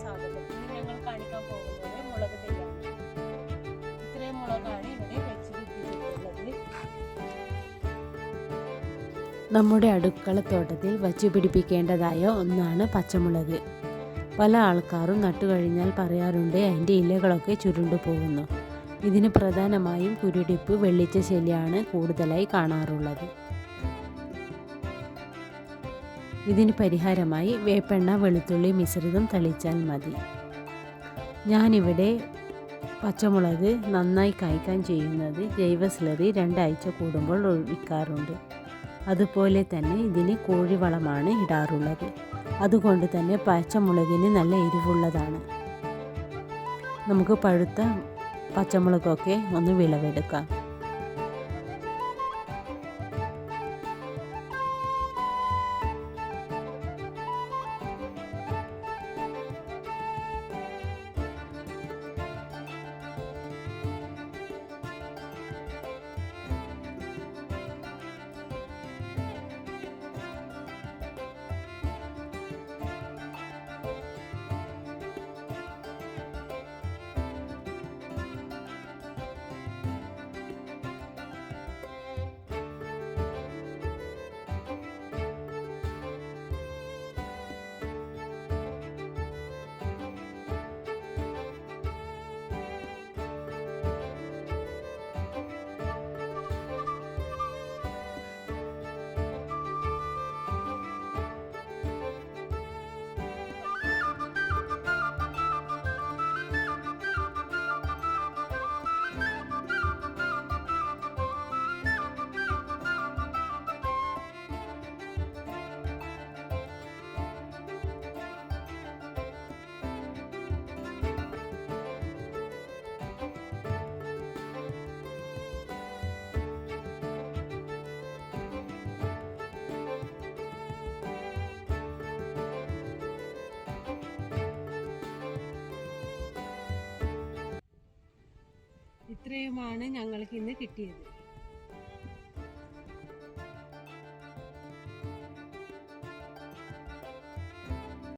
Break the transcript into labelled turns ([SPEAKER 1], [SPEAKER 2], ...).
[SPEAKER 1] സ്വാഗതം ഇന്ന് ഞങ്ങൾ കാണിക്കാൻ പോകുന്നത് മുളക് തൈയാണ് ഇത്രയും മുളകാണ് ഇവിടെ വെച്ച്
[SPEAKER 2] നമ്മുടെ അടുക്കളത്തോട്ടത്തിൽ വച്ചു പിടിപ്പിക്കേണ്ടതായ ഒന്നാണ് പച്ചമുളക്. പല ആൾക്കാരും നട്ടുകഴിഞ്ഞാൽ പറയാറുണ്ട് അതിന്റെ ഇലകളൊക്കെ ചുരുണ്ടു പോകുന്നു. ഇതിന് പ്രധാനമായും കുരുടിപ്പ് വെള്ളിച്ച ശല്യമാണ് കൂടുതലായി കാണാറുള്ളത്. ഇതിന് പരിഹാരമായി വേപ്പെണ്ണ വെളുത്തുള്ളി മിശ്രിതം തളിച്ചാൽ മതി. ഞാനിവിടെ പച്ചമുളക് നന്നായി കായ്ക്കാൻ ചെയ്യുന്നത് ജൈവ സ്ലറി രണ്ടാഴ്ച കൂടുമ്പോൾ ഒഴിക്കാറുണ്ട്. അതുപോലെ തന്നെ ഇതിന് കോഴിവളമാണ് ഇടാറുള്ളത്. അതുകൊണ്ട് തന്നെ പച്ചമുളകിന് നല്ല എരിവുള്ളതാണ്. നമുക്ക് പഴുത്ത പച്ചമുളകൊക്കെ ഒന്ന് വിളവെടുക്കാം.
[SPEAKER 1] ഇത്രയുമാണ് ഞങ്ങൾക്ക് ഇന്ന് കിട്ടിയത്.